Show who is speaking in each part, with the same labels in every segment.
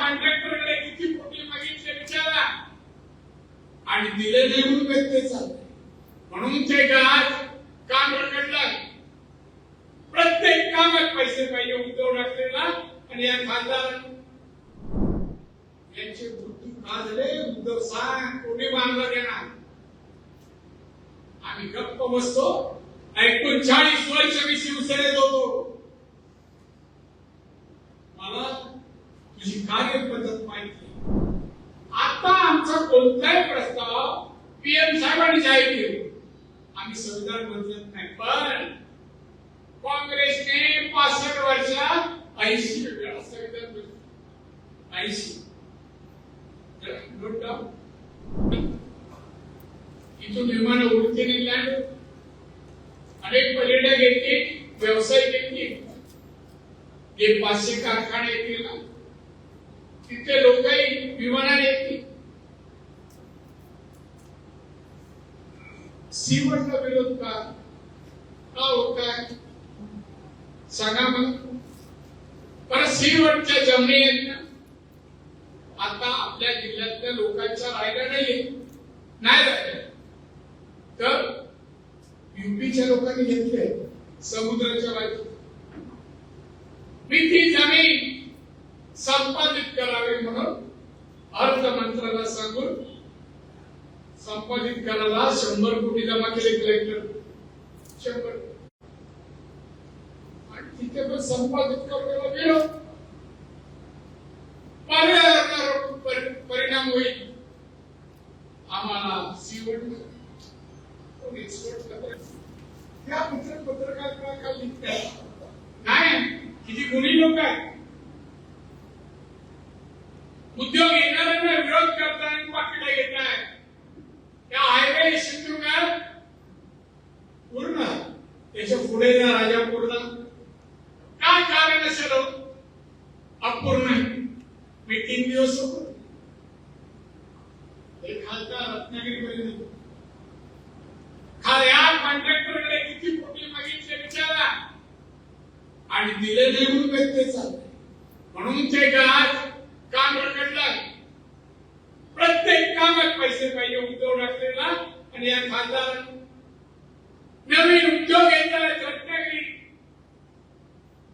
Speaker 1: कॉन्ट्रॅक्टरकडे किती कोटी मागितले विचारा आणि दिले नाही म्हणून चालते म्हणून ते आज काम रखडलं. प्रत्येक कामात पैसे पाहिजे उद्धव ठाकरेला आणि या खासदार यांचे मृत्यू का झाले उद्धव सांग कोणी बांधला देणार आम्ही गप्प बसतो. ऐकून चाळीस वर्ष मी शिवसेनेत होतो. मला तुझी कार्यपद्धत माहिती आता आमचा कोणताही प्रस्ताव पीएम साहेबांनी जाहीर केले. आम्ही संविधान बदलत नाही पण काँग्रेसने पासष्ट वर्षात ऐंशी वेळा संविधान बदल ऐंशी. इथून विमान उडते लँड अनेक पर्यटक येतील व्यवसायिक येतील. ते पाचशे कारखाने येतील ना तिथे लोकही विमानाने येतील. सीवरचा विरोध का? का होत आहे? सांगा मग परत सीवरच्या जमिनी आहेत ना? आता आपल्या जिल्ह्यातल्या लोकांच्या राहिल्या नाहीये. नाही राहिल्या. तर युपीच्या लोकांनी घेतले समुद्राच्या बाजू मी ती जमीन संपादित करावे म्हणून अर्थमंत्र्याला सांगून संपादित करायला शंभर कोटी जमा केले कलेक्टर शंभर. आणि तिथे पण संपादित करायला विरोध पर्यावरणावर परि- परिणाम होईल आम्हाला सीवड कोणी एक्सपोर्ट करत या मित्र पत्रकाराला लिहिताय नाही किती गुणी लोक आहेत उद्योग येणाऱ्यांना विरोध करताय पाकिटा घेत आहे त्या हायवे सिंधुदुर्गात पूर्ण त्याच्या पुढे जा राजापूरला काय कारण असेल हो? अपूर्ण मी तीन दिवस होतो. हे खासदार रत्नागिरीपर्यंत खा या कॉन्ट्रॅक्टरकडे किती कोटी मागितले विचारा. आणि दिले नाही म्हणून व्यत्यय चाललाय म्हणून ते का काम रखडलं प्रत्येक कामात पैसे पाहिजे उद्धव ठाकरेला आणि या खासदार नवीन उद्योग येत आहेत रत्नागिरी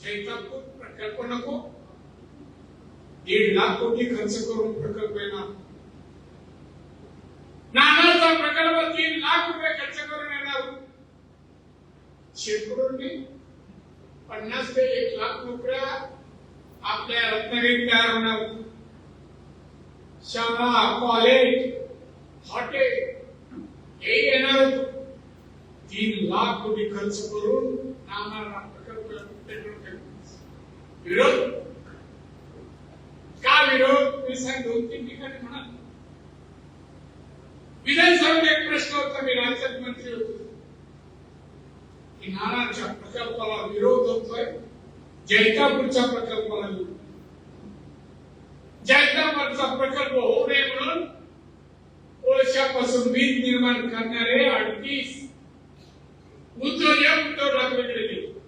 Speaker 1: जैतापूर प्रकल्प नको दीड लाख कोटी खर्च करून प्रकल्प येणार नानाचा प्रकल्प तीन लाख रुपये खर्च करून येणार. शेकडोंनी पन्नास ते एक लाख नोकऱ्या आपल्या रत्नागिरीत तयार होणार. शाळा कॉलेज हॉटेल हे येणार. तीन लाख कोटी खर्च करून नाना प्रकल्प विरोध हा विरोध मी सांग दोन तीन ठिकाणी म्हणाल. विधानसभेत एक प्रश्न होता मी राज्यात मंत्री होतो. की नानाच्या प्रकल्पाला विरोध होतोय जैतापूरच्या प्रकल्पाला विरोध. जैतापूरचा प्रकल्प होऊ नये म्हणून कोळशापासून वीज निर्माण करणारे अडतीस उद्योजक उद्धव वेगळे गेले.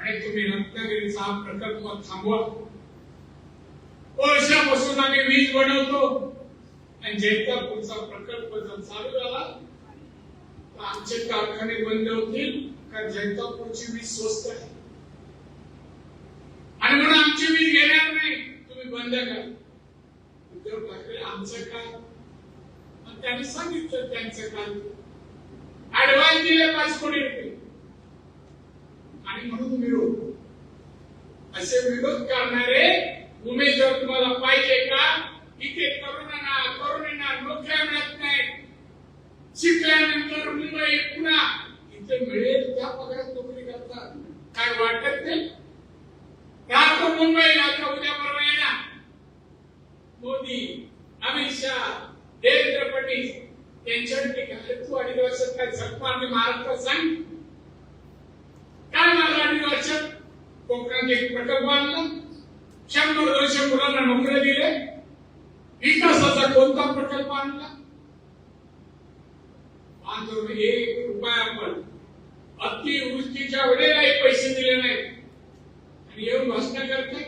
Speaker 1: आणि तुम्ही रत्नागिरीचा प्रकल्प थांबवा. वर्षापासून आम्ही वीज बनवतो. आणि जैतापूरचा प्रकल्प जर चालू झाला तर आमचे कारखाने बंद होतील कारण जैतापूरची वीज स्वस्त आहे. आणि म्हणून आमची वीज घेणार नाही तुम्ही बंद करा. उद्धव ठाकरे आमचं काम. मग त्यांनी सांगितलं त्यांचं काम. ऍडव्हान्स दिले पाच कोटी रुपये. आणि म्हणून विरोध असे विरोध करणारे उमेदवार तुम्हाला पाहिजे का? इथे तरुणांना तरुणींना नोकऱ्या मिळत नाही शिकल्यानंतर मुंबई पुन्हा. इथे मिळेल त्या पगारात नोकरी करतात? काय वाटत नाही. राहतो मुंबईला आता उद्या बरोबर येणार. मोदी अमित शहा देवेंद्र फडणवीस त्यांच्यावर टीका तू अडीच वर्षात काय झक मारली महाराष्ट्रात सांग. काय मला अडीच वर्षात कोकणात एक प्रकल्प आणला शंभर दोनशे मुलांना नोकऱ्या दिले विकासाचा कोणता प्रकल्प आणला? आंदोलन एक रुपया आपण अतिवृष्टीच्या वेळेलाही पैसे दिले नाहीत. आणि येऊन भाषण करते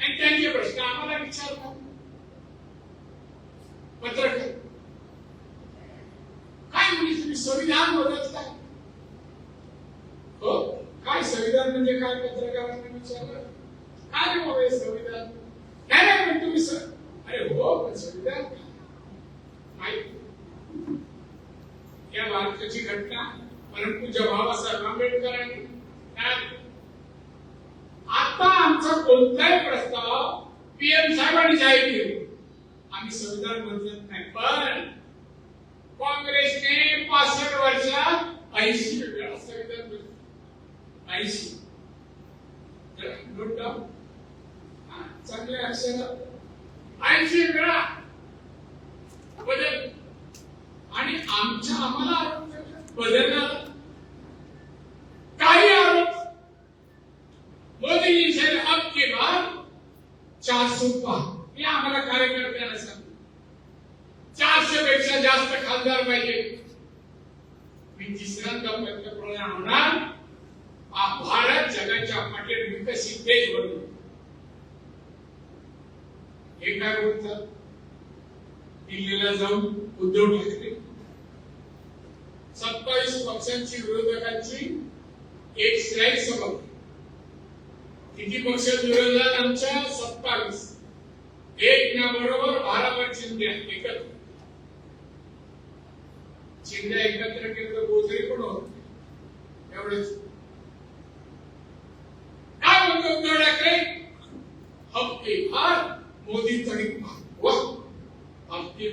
Speaker 1: आणि त्यांचे प्रश्न आम्हाला विचारतात. पत्रकार काय म्हणजे तुम्ही संविधान बदलताय? हो काय संविधान म्हणजे काय? पत्रकारांना विचारलं. काय रे संविधान काय नाही. पण तुम्ही स- अरे हो पण संविधान माहिती या भारताची घटना परंतु बाबासाहेब आंबेडकरांनी आता आमचा कोणताही प्रस्ताव पीएम साहेबांनी जाहीर केला आम्ही संविधान बदलत नाही. पण काँग्रेसने पासष्ट वर्षात ऐंशी वेळा संविधान बदल ऐंशी नोट डाऊन चांगले अक्षर ऐंशी वेळा. बदल. आणि आमच्या आम्हाला आरोप बदलणार काही आरोप. मोदीजी साहेब अब के बाद चार सौ पार हे आम्हाला कार्यकर्त्यांना सांग. चारशे पेक्षा जास्त खासदार पाहिजे. मी तिसऱ्यांदा पंतप्रधान होणार हा भारत जगाच्या पाठीवर विकसित देश बनतो हे काय बोलतात? दिल्लीला जाऊन उद्धव ठाकरे. सत्तावीस पक्षांची विरोधकांची एक स्लाईड सभा किती पक्ष विरोधात आमच्या? सत्तावीस. एक ना बरोबर भाराभर चिंध्या एकत्र. चिन्ह एकत्र केलं तर गोजरी पण होत एवढंच काय म्हणतो उद्धव ठाकरे हप्ते मोदींचा मोदी तरी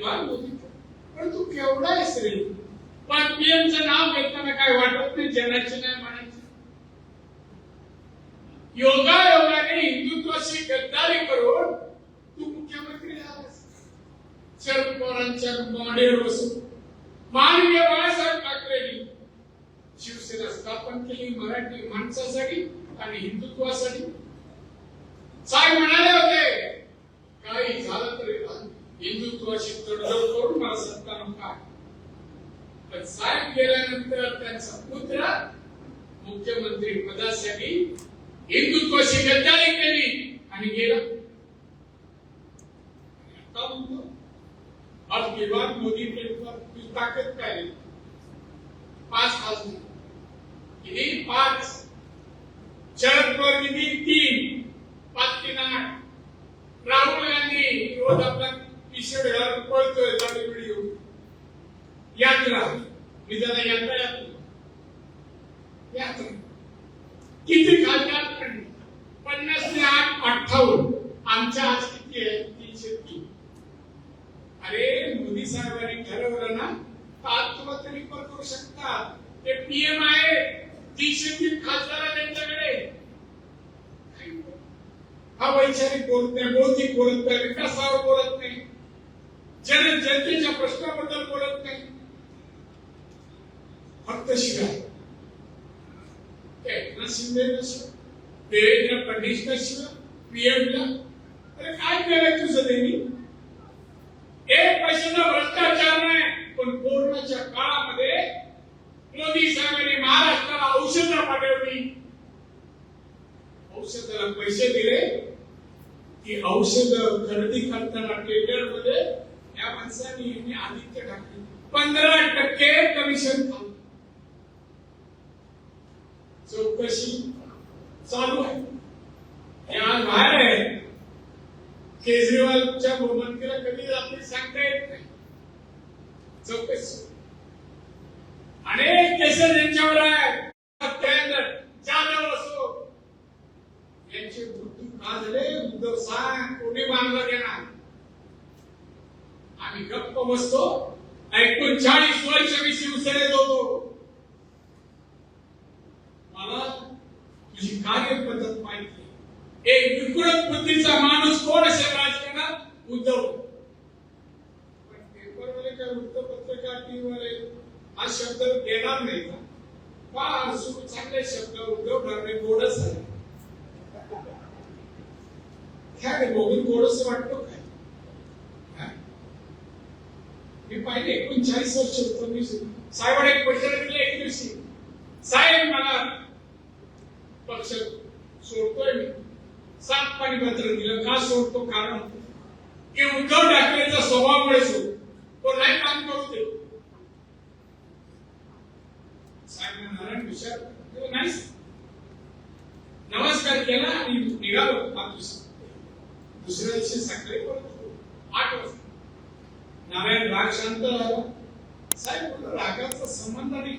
Speaker 1: वा मोदी पण केवढा आहेस रे पण पीएमचं नाव घेताना काय वाटत नाही? जनाचे नाही म्हणायचं. योगा योगाने हिंदुत्वाशी गद्दारी करून तू मुख्यमंत्री झालास. शरद पवारांच्या मांडीवर बसून माननीय बाळासाहेब ठाकरेंनी शिवसेना स्थापन केली मराठी माणसासाठी आणि हिंदुत्वासाठी. साहेब म्हणाले होते काही झालं तरी हिंदुत्वाशी तडजोड करून मला सत्ता नको पण साहेब गेल्यानंतर त्यांचा पुत्र मुख्यमंत्री पदासाठी हिंदुत्वाशी गद्दारी केली आणि गेला. आता म्हणतो अब की मोदी के ऊपर तुझी ताकद काय आहे? पाच खासदार किती पाच शरद पवार किती तीन पाच तीन आठ राहुल गांधी विरोधात पिशड घालून पळतोय दाढी व्हिडिओ यात्रा मी त्याला यात्रा यात्रा यात्रा. किती खासदार पन्नास ते आठ अठ्ठावन्न. आमच्या आज किती आहे? तीनशे तीन. अरे मोदी साहेबांनी ठरवलं ना आज तुम्हाला तरी पण करू शकता ते पीएम आहे. तीनशे तीन खासदारांनी आहे त्यांच्याकडे काही बोल. हा वैचारिक बोलत नाही बौद्धिक बोलत नाही विकासावर बोलत नाही. जन जनतेच्या प्रश्नाबद्दल बोलत नाही. फक्त शिवाय. एकनाथ शिंदे देवेंद्र फडणवीस नसो पीएमला अरे काय केलंय तुझं त्यांनी एक पैशाचा भ्रष्टाचार नाही पण कोरोनाच्या काळामध्ये मोदी साहेबांनी महाराष्ट्र औषधं पाठवली औषधाला पैसे दिले. की औषध खरेदी करताना टेंडरमध्ये या माणसाने यांनी आदित्य ठाकरे पंधरा टक्के कमिशन खाल्लं चौकशी चालू आहे. या आज बाहेर आहे. केजरीवालच्या भूमंतीला कधी जाते सांगता येत नाही. चौकशी. अनेक केसेस यांच्यावर आहे त्यानंतर जाधव असो यांचे मृत्यू का झाले उद्धव सांग कोणी बांधलं देणार आम्ही गप्प बसतो. एकोणचाळीस वर्ष मी शिवसेनेत होतो मला तुझी कार्यपद्धत माहिती एक विकृत बुद्धीचा माणूस कोण असेल राजकारणात उद्धव. पण पेपरवाले काय वृत्तपत्रकार टीव्हीवाले हा शब्द देणार नाही का? फार सुरू चांगले शब्द उद्धव ठाकरे गोडच आहे काय बघून गोडस वाटतो काय? मी पाहिले एकोणचाळीस वर्ष होतो. मी साहेबांनी एक पैसे दिले एक दिवशी. साहेब मला पक्ष सोडतोय मी. सात पाणी पत्र दिलं. का सोडतो? कारण की उद्धव ठाकरेचा स्वभावामुळे सोडतो तो नाही काम करू दे. साहेब नारायण विचार नाही नमस्कार केला आणि निघालो. पाच दिवसात दुसऱ्या दिवशी सकाळी परत आठ वाजता. नारायण राग शांत राहिला साहेब रागाचा संबंध नाही.